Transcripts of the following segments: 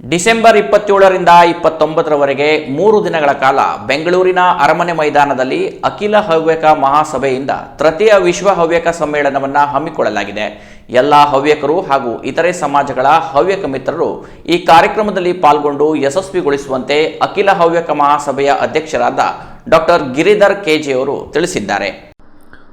December ಇಪ್ಪತ್ತೇಳರಿಂದ ಇಪ್ಪತ್ತೊಂಬತ್ತರವರೆಗೆ ಮೂರು ದಿನಗಳ ಕಾಲ ಬೆಂಗಳೂರಿನ ಅರಮನೆ ಮೈದಾನದಲ್ಲಿ ಅಖಿಲ ಹವ್ಯಕ ಮಹಾಸಭೆಯಿಂದ ತೃತೀಯ ವಿಶ್ವ ಹವ್ಯಕ ಸಮ್ಮೇಳನವನ್ನು ಹಮ್ಮಿಕೊಳ್ಳಲಾಗಿದೆ. ಎಲ್ಲ ಹವ್ಯಕರು ಹಾಗೂ ಇತರೆ ಸಮಾಜಗಳ ಹವ್ಯಕ ಮಿತ್ರರು ಈ ಕಾರ್ಯಕ್ರಮದಲ್ಲಿ ಪಾಲ್ಗೊಂಡು ಯಶಸ್ವಿಗೊಳಿಸುವಂತೆ ಅಖಿಲ ಹವ್ಯಕ ಮಹಾಸಭೆಯ ಅಧ್ಯಕ್ಷರಾದ ಡಾಕ್ಟರ್ ಗಿರಿಧರ್ ಕೆಜೆಯವರು ತಿಳಿಸಿದ್ದಾರೆ.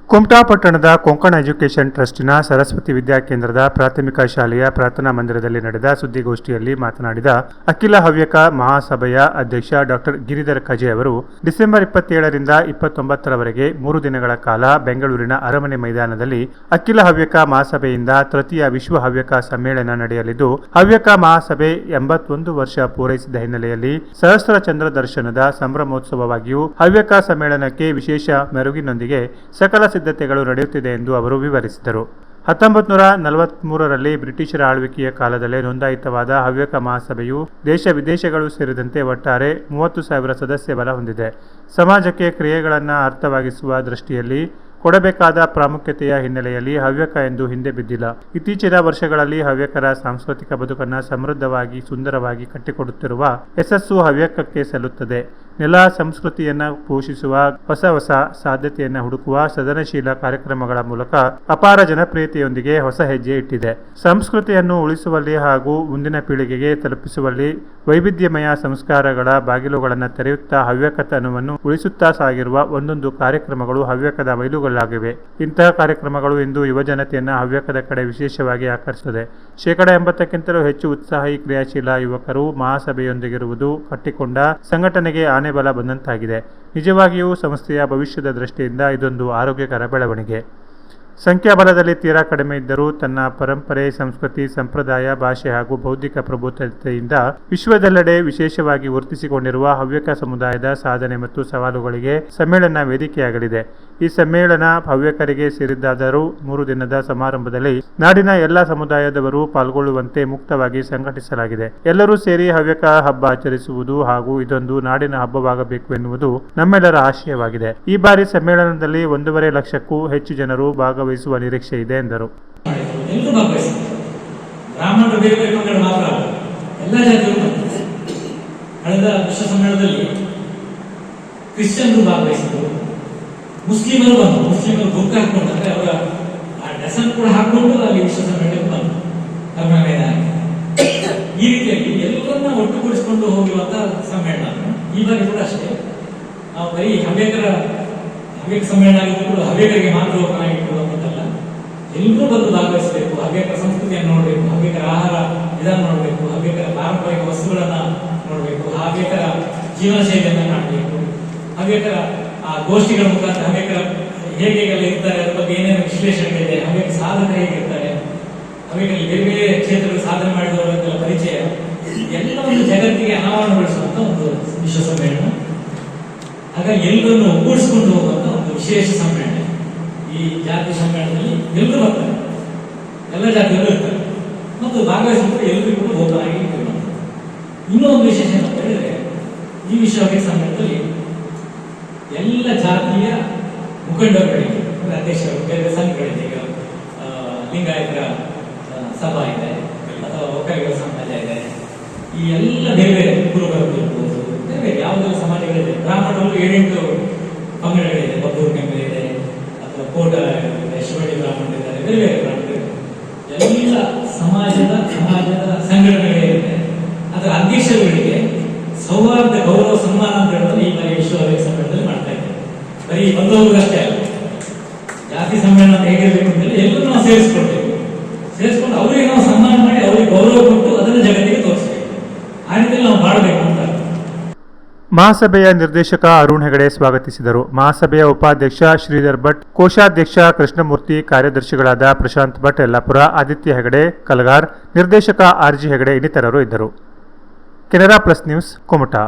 ಕುಮಟಾ ಪಟ್ಟಣದ ಕೊಂಕಣ ಎಜುಕೇಷನ್ ಟ್ರಸ್ಟಿನ ಸರಸ್ವತಿ ವಿದ್ಯಾಕೇಂದ್ರದ ಪ್ರಾಥಮಿಕ ಶಾಲೆಯ ಪ್ರಾರ್ಥನಾ ಮಂದಿರದಲ್ಲಿ ನಡೆದ ಸುದ್ದಿಗೋಷ್ಠಿಯಲ್ಲಿ ಮಾತನಾಡಿದ ಅಖಿಲ ಹವ್ಯಕ ಮಹಾಸಭೆಯ ಅಧ್ಯಕ್ಷ ಡಾಕ್ಟರ್ ಗಿರಿಧರ್ ಕಜೆ ಅವರು, ಡಿಸೆಂಬರ್ ಇಪ್ಪತ್ತೇಳರಿಂದ ಇಪ್ಪತ್ತೊಂಬತ್ತರವರೆಗೆ ಮೂರು ದಿನಗಳ ಕಾಲ ಬೆಂಗಳೂರಿನ ಅರಮನೆ ಮೈದಾನದಲ್ಲಿ ಅಖಿಲ ಹವ್ಯಕ ಮಹಾಸಭೆಯಿಂದ ತೃತೀಯ ವಿಶ್ವ ಹವ್ಯಕ ಸಮ್ಮೇಳನ ನಡೆಯಲಿದ್ದು, ಹವ್ಯಕ ಮಹಾಸಭೆ ಎಂಬತ್ತೊಂದು ವರ್ಷ ಪೂರೈಸಿದ ಹಿನ್ನೆಲೆಯಲ್ಲಿ ಸಹಸ್ರ ಚಂದ್ರ ದರ್ಶನದ ಸಂಭ್ರಮೋತ್ಸವವಾಗಿಯೂ ಹವ್ಯಕ ಸಮ್ಮೇಳನಕ್ಕೆ ವಿಶೇಷ ಮೆರುಗಿನೊಂದಿಗೆ ಸಕಲ ಸಿದ್ಧತೆಗಳು ನಡೆಯುತ್ತಿದೆ ಎಂದು ಅವರು ವಿವರಿಸಿದರು. ಹತ್ತೊಂಬತ್ತು ನೂರ ನಲವತ್ಮೂರರಲ್ಲಿ ಬ್ರಿಟಿಷರ ಆಳ್ವಿಕೆಯ ಕಾಲದಲ್ಲೇ ನೋಂದಾಯಿತವಾದ ಹವ್ಯಕ ಮಹಾಸಭೆಯು ದೇಶ ವಿದೇಶಗಳು ಸೇರಿದಂತೆ ಒಟ್ಟಾರೆ ಮೂವತ್ತು ಸಾವಿರ ಸದಸ್ಯ ಬಲ ಹೊಂದಿದೆ. ಸಮಾಜಕ್ಕೆ ಕ್ರಿಯೆಗಳನ್ನು ಅರ್ಥವಾಗಿಸುವ ದೃಷ್ಟಿಯಲ್ಲಿ ಕೊಡಬೇಕಾದ ಪ್ರಾಮುಖ್ಯತೆಯ ಹಿನ್ನೆಲೆಯಲ್ಲಿ ಹವ್ಯಕ ಎಂದು ಹಿಂದೆ ಬಿದ್ದಿಲ್ಲ. ಇತ್ತೀಚಿನ ವರ್ಷಗಳಲ್ಲಿ ಹವ್ಯಕರ ಸಾಂಸ್ಕೃತಿಕ ಬದುಕನ್ನು ಸಮೃದ್ಧವಾಗಿ ಸುಂದರವಾಗಿ ಕಟ್ಟಿಕೊಡುತ್ತಿರುವ ಯಶಸ್ಸು ಹವ್ಯಕಕ್ಕೆ ಸಲ್ಲುತ್ತದೆ. ನೆಲ ಸಂಸ್ಕೃತಿಯನ್ನು ಪೋಷಿಸುವ, ಹೊಸ ಹೊಸ ಸಾಧ್ಯತೆಯನ್ನು ಹುಡುಕುವ ಸದನಶೀಲ ಕಾರ್ಯಕ್ರಮಗಳ ಮೂಲಕ ಅಪಾರ ಜನಪ್ರಿಯತೆಯೊಂದಿಗೆ ಹೊಸ ಹೆಜ್ಜೆ ಇಟ್ಟಿದೆ. ಸಂಸ್ಕೃತಿಯನ್ನು ಉಳಿಸುವಲ್ಲಿ ಹಾಗೂ ಮುಂದಿನ ಪೀಳಿಗೆಗೆ ತಲುಪಿಸುವಲ್ಲಿ ವೈವಿಧ್ಯಮಯ ಸಂಸ್ಕಾರಗಳ ಬಾಗಿಲುಗಳನ್ನು ತೆರೆಯುತ್ತಾ ಹವ್ಯಕತನವನ್ನು ಉಳಿಸುತ್ತಾ ಸಾಗಿರುವ ಒಂದೊಂದು ಕಾರ್ಯಕ್ರಮಗಳು ಹವ್ಯಕದ ಮೈಲುಗಳಾಗಿವೆ ಇಂತಹ ಕಾರ್ಯಕ್ರಮಗಳು ಇಂದು ಯುವಜನತೆಯನ್ನು ಹವ್ಯಕದ ಕಡೆ ವಿಶೇಷವಾಗಿ ಆಕರ್ಷಿಸಿದೆ ಶೇಕಡ ಎಂಬತ್ತಕ್ಕಿಂತಲೂ ಹೆಚ್ಚು ಉತ್ಸಾಹಿ ಕ್ರಿಯಾಶೀಲ ಯುವಕರು ಮಹಾಸಭೆಯೊಂದಿಗಿರುವುದು ಕಟ್ಟಿಕೊಂಡ ಸಂಘಟನೆಗೆ ಆನೆಬಲ ಬಂದಂತಾಗಿದೆ. ನಿಜವಾಗಿಯೂ ಸಂಸ್ಥೆಯ ಭವಿಷ್ಯದ ದೃಷ್ಟಿಯಿಂದ ಇದೊಂದು ಆರೋಗ್ಯಕರ ಬೆಳವಣಿಗೆ. ಸಂಖ್ಯಾಬಲದಲ್ಲಿ ತೀರಾ ಕಡಿಮೆ ಇದ್ದರೂ ತನ್ನ ಪರಂಪರೆ, ಸಂಸ್ಕೃತಿ, ಸಂಪ್ರದಾಯ, ಭಾಷೆ ಹಾಗೂ ಬೌದ್ಧಿಕ ಪ್ರಬುದ್ಧತೆಯಿಂದ ವಿಶ್ವದೆಲ್ಲೆಡೆ ವಿಶೇಷವಾಗಿ ಗುರುತಿಸಿಕೊಂಡಿರುವ ಹವ್ಯಕ ಸಮುದಾಯದ ಸಾಧನೆ ಮತ್ತು ಸವಾಲುಗಳಿಗೆ ಸಮ್ಮೇಳನ ವೇದಿಕೆಯಾಗಲಿದೆ. ಈ ಸಮ್ಮೇಳನ ಹವ್ಯಕರಿಗೆ ಸೇರಿದ್ದಾದರೂ ಮೂರು ದಿನದ ಸಮಾರಂಭದಲ್ಲಿ ನಾಡಿನ ಎಲ್ಲ ಸಮುದಾಯದವರು ಪಾಲ್ಗೊಳ್ಳುವಂತೆ ಮುಕ್ತವಾಗಿ ಸಂಘಟಿಸಲಾಗಿದೆ. ಎಲ್ಲರೂ ಸೇರಿ ಹವ್ಯಕ ಹಬ್ಬ ಆಚರಿಸುವುದು ಹಾಗೂ ಇದೊಂದು ನಾಡಿನ ಹಬ್ಬವಾಗಬೇಕು ಎನ್ನುವುದು ನಮ್ಮೆಲ್ಲರ ಆಶಯವಾಗಿದೆ. ಈ ಬಾರಿ ಸಮ್ಮೇಳನದಲ್ಲಿ ಒಂದೂವರೆ ಲಕ್ಷಕ್ಕೂ ಹೆಚ್ಚು ಜನರು ಭಾಗವಹಿಸುವ ನಿರೀಕ್ಷೆ ಇದೆ ಎಂದರು. ಕ್ರಿಶ್ಚಿಯನ್ರು ಭಾಗವಹಿಸಿದರು ಮುಸ್ಲಿಮರು ಬಂದು, ಮುಸ್ಲಿಮರು ಬುಕ್ ಹಾಕೊಂಡು ಅಂದ್ರೆ ಅವರ ಆ ಡೆಸನ್ ಕೂಡ ಹಾಕೊಂಡು ಅಲ್ಲಿ ವಿಶ್ವಾಸ ನಡೆಯಲು ಕರ್ಮ ಮೈದಾನಕ್ಕೆ ಈ ರೀತಿಯಾಗಿ ಎಲ್ಲರನ್ನ ಒಟ್ಟುಗೂಡಿಸಿಕೊಂಡು ಹೋಗುವಂತ ಸಮ್ಮೇಳನ. ಈ ಬಾರಿ ಕೂಡ ಅಷ್ಟೇ. ನಾವು ಬರೀ ಹವ್ಯಕರ, ಹವ್ಯಕ ಸಮ್ಮೇಳನ ಆಗಿದ್ದು ಕೂಡ ಹವ್ಯಕರಿಗೆ ಮಾತ್ರ ಓಪನ್ ಆಗಿಟ್ಟುಕೊಳ್ಳುವಂತಲ್ಲ ಎಲ್ಲರೂ ಬಂದು ಭಾಗವಹಿಸಬೇಕು, ಹವ್ಯಕರ ಸಂಸ್ಕೃತಿಯನ್ನು ನೋಡಬೇಕು, ಹವ್ಯಕರ ಆಹಾರ ವಿಧಾನ ನೋಡಬೇಕು, ಹವ್ಯಕರ ಪಾರಂಪರಿಕ ವಸ್ತುಗಳನ್ನ ನೋಡಬೇಕು, ಹವ್ಯಕರ ಜೀವನ ಶೈಲಿಯನ್ನ ಗೋಷ್ಠಿಗಳ ಮುಖಾಂತರ ಹವ್ಯಕರ ಹೇಗೆ ಇರ್ತಾರೆ, ಅದ್ರ ಬಗ್ಗೆ ಏನೇನು ಇದೆ ಹವ್ಯಕ ಸಾಧಕರು ಹೇಗಿರ್ತಾರೆ ಹವ್ಯಕಲ್ಲಿ ಬೇರೆ ಬೇರೆ ಕ್ಷೇತ್ರಗಳು ಸಾಧನೆ ಮಾಡಿದವರ ಪರಿಚಯ. ಎಲ್ಲ ಒಂದು ಜಗತ್ತಿಗೆ ಅನಾವರಣಗೊಳಿಸುವಂತ ಒಂದು ವಿಶ್ವ ಸಮ್ಮೇಳನ ಹಾಗಾಗಿ ಎಲ್ಲರನ್ನು ಒಗ್ಗೂಡಿಸಿಕೊಂಡು ಹೋಗುವಂತ ಒಂದು ವಿಶೇಷ ಸಮ್ಮೇಳನ. ಈ ಜಾತಿ ಸಮ್ಮೇಳನದಲ್ಲಿ ಎಲ್ಲರೂ ಬರ್ತಾರೆ. ಎಲ್ಲ ಜಾತಿಗಳು ಇರ್ತಾರೆ. ಮತ್ತು ಭಾಗವಹಿಸಿದ್ರೆ ಎಲ್ಲರಿಗೂ ಕೂಡ ಓಪನ್ ಇನ್ನೊಂದು ವಿಶೇಷ ಏನಂತ ಹೇಳಿದ್ರೆ, ಈ ವಿಶ್ವ ಸಮ್ಮೇಳನದಲ್ಲಿ ಎಲ್ಲ ಜಾತಿಯ ಮುಖಂಡರುಗಳಿಗೆ, ಅಂದ್ರೆ ಅಧ್ಯಕ್ಷರು ಬೇರೆ ಸಂಘಗಳಿಗೆ ಈಗ ಲಿಂಗಾಯತರ ಸಭಾ ಇದೆ, ಅಥವಾ ಒಕ್ಕಲಿಗರ ಸಮಾಜ ಇದೆ. ಈ ಎಲ್ಲ ಬೇರೆ ಬೇರೆ ಗುರುಗಳು ಇರ್ಬೋದು. ಬೇರೆ ಬೇರೆ ಯಾವುದೆಲ್ಲ ಸಮಾಜಗಳಿದೆ ಬ್ರಾಹ್ಮಣರು ಏಳೆಂಟು ಪಂಗಡಗಳಿದೆ. ಬಬ್ಬೂರು ಕೆಂಪೆ ಇದೆ ಅಥವಾ ಕೋಟ ಶಿವಳ್ಳಿ ಬ್ರಾಹ್ಮಣರು ಇದ್ದಾರೆ, ಬೇರೆ ಬೇರೆ ಬ್ರಾಹ್ಮಣರು. ಎಲ್ಲ ಸಮಾಜದ ಸಮಾಜದ ಸಂಘಟನೆಗಳಿದೆ ಅದರ ಅಧ್ಯಕ್ಷರುಗಳಿಗೆ ಸೌಹಾರ್ದ, ಗೌರವ, ಸನ್ಮಾನ ಅಂತ ಹೇಳಿದ್ರೆ ಈ ಬಾರಿ ವಿಶ್ವ ಹವ್ಯಕ ಸಮ್ಮೇಳನದಲ್ಲಿ ಮಾಡ್ತಾ ಇದ್ದಾರೆ ಬರೀ ಬಂದವರಿಗಷ್ಟೇ ಅಲ್ಲ. ಜಾತಿ ಸಮ್ಮೇಳನ ಹೇಗಿರ್ಬೇಕು ಅಂತೇಳಿ ಎಲ್ಲರೂ ನಾವು ಸೇರಿಸ್ಕೊಳ್ತೇವೆ. ಸೇರಿಸ್ಕೊಂಡು ಅವರಿಗೆ ನಾವು ಸನ್ಮಾನ ಮಾಡಿ ಅವರಿಗೆ ಗೌರವ ಕೊಟ್ಟು ಅದನ್ನು ಜಗತ್ತಿಗೆ ತೋರಿಸ್ಬೇಕು ಆ ರೀತಿಯಲ್ಲಿ ನಾವು ಮಾಡಬೇಕು ಅಂತ. ಮಹಾಸಭೆಯ ನಿರ್ದೇಶಕ ಅರುಣ್ ಹೆಗಡೆ ಸ್ವಾಗತಿಸಿದರು. ಮಹಾಸಭೆಯ ಉಪಾಧ್ಯಕ್ಷ ಶ್ರೀಧರ್ ಭಟ್, ಕೋಶಾಧ್ಯಕ್ಷ ಕೃಷ್ಣಮೂರ್ತಿ, ಕಾರ್ಯದರ್ಶಿಗಳಾದ ಪ್ರಶಾಂತ್ ಭಟ್ ಯಲ್ಲಾಪುರ, ಆದಿತ್ಯ ಹೆಗಡೆ, ಕಲಗಾರ್, ನಿರ್ದೇಶಕ ಆರ್ಜಿ ಹೆಗಡೆ ಇನ್ನಿತರರು ಇದ್ದರು. Canara plus news Kumta.